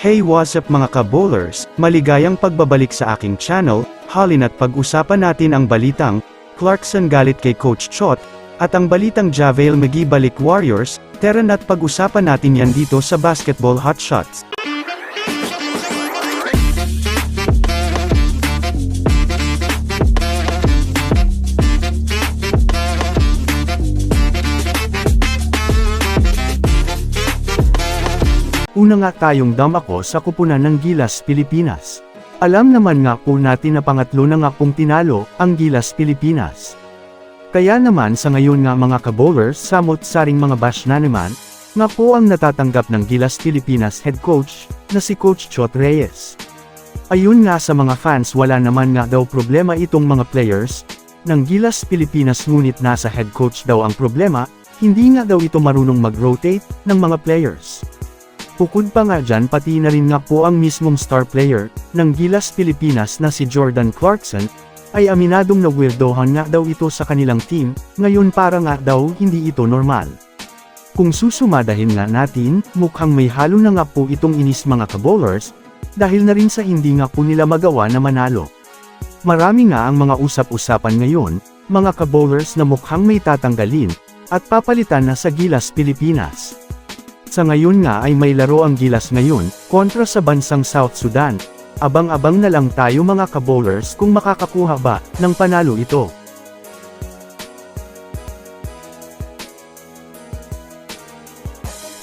Hey what's up mga ka-bowlers, maligayang pagbabalik sa aking channel, halina't pag-usapan natin ang balitang, Clarkson galit kay Coach Chot, at ang balitang Javel Magi balik Warriors, tara na't pag-usapan natin yan dito sa Basketball Hotshots. Una nga tayong damako sa kupunan ng Gilas, Pilipinas. Alam naman nga po natin na pangatlo na nga pong tinalo ang Gilas, Pilipinas. Kaya naman sa ngayon nga mga kabowlers samot saring mga bash na naman, nga po ang natatanggap ng Gilas Pilipinas head coach, na si Coach Chot Reyes. Ayun nga sa mga fans wala naman nga daw problema itong mga players, ng Gilas Pilipinas ngunit nasa head coach daw ang problema, hindi nga daw ito marunong mag-rotate ng mga players. Bukod pa nga dyan pati na rin nga po ang mismong star player ng Gilas Pilipinas na si Jordan Clarkson, ay aminadong na weirdohan nga daw ito sa kanilang team, ngayon para nga daw hindi ito normal. Kung susumadahin nga natin, mukhang may halo na nga po itong inis mga kabowlers, dahil na rin sa hindi nga po nila magawa na manalo. Marami nga ang mga usap-usapan ngayon, mga kabowlers na mukhang may tatanggalin, at papalitan na sa Gilas Pilipinas. Sa ngayon nga ay may laro ang Gilas ngayon, kontra sa bansang South Sudan. Abang-abang na lang tayo mga kabowlers kung makakakuha ba ng panalo ito.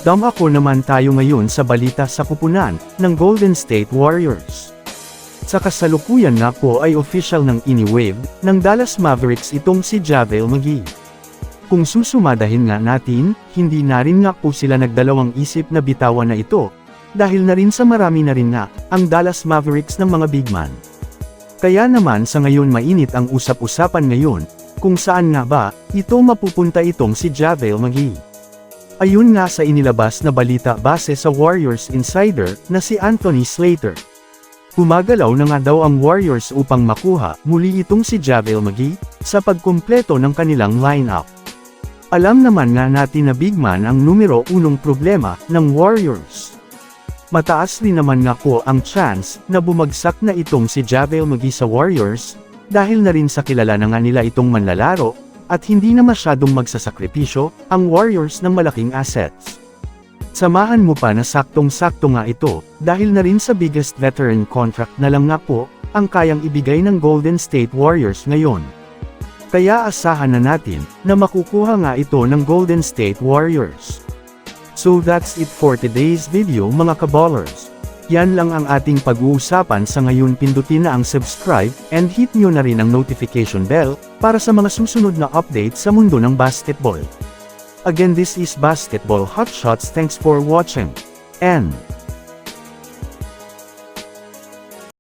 Damako naman tayo ngayon sa balita sa kupunan ng Golden State Warriors. Sa kasalukuyan nga po ay official ng ini-wave ng Dallas Mavericks itong si Javel McGee. Kung susumadahin nga natin, hindi na rin nga po sila nagdalawang isip na bitawan na ito, dahil na rin sa marami na rin nga, ang Dallas Mavericks ng mga big man. Kaya naman sa ngayon mainit ang usap-usapan ngayon, kung saan nga ba, ito mapupunta itong si Javel McGee. Ayun nga sa inilabas na balita base sa Warriors Insider na si Anthony Slater. Gumagalaw na nga daw ang Warriors upang makuha muli itong si Javel McGee sa pagkumpleto ng kanilang lineup. Alam naman nga natin na big man ang numero unong problema ng Warriors. Mataas rin naman nga po ang chance na bumagsak na itong si Javel McGee sa Warriors, dahil na rin sa kilala na nga nila itong manlalaro, at hindi na masyadong magsasakripisyo ang Warriors ng malaking assets. Samahan mo pa na saktong-sakto nga ito, dahil na rin sa biggest veteran contract na lang nga po, ang kayang ibigay ng Golden State Warriors ngayon. Kaya asahan na natin, na makukuha nga ito ng Golden State Warriors. So that's it for today's video mga kaballers. Yan lang ang ating pag-uusapan sa ngayon pindutin na ang subscribe, and hit nyo na rin ang notification bell, para sa mga susunod na update sa mundo ng basketball. Again this is Basketball Hotshots thanks for watching. And,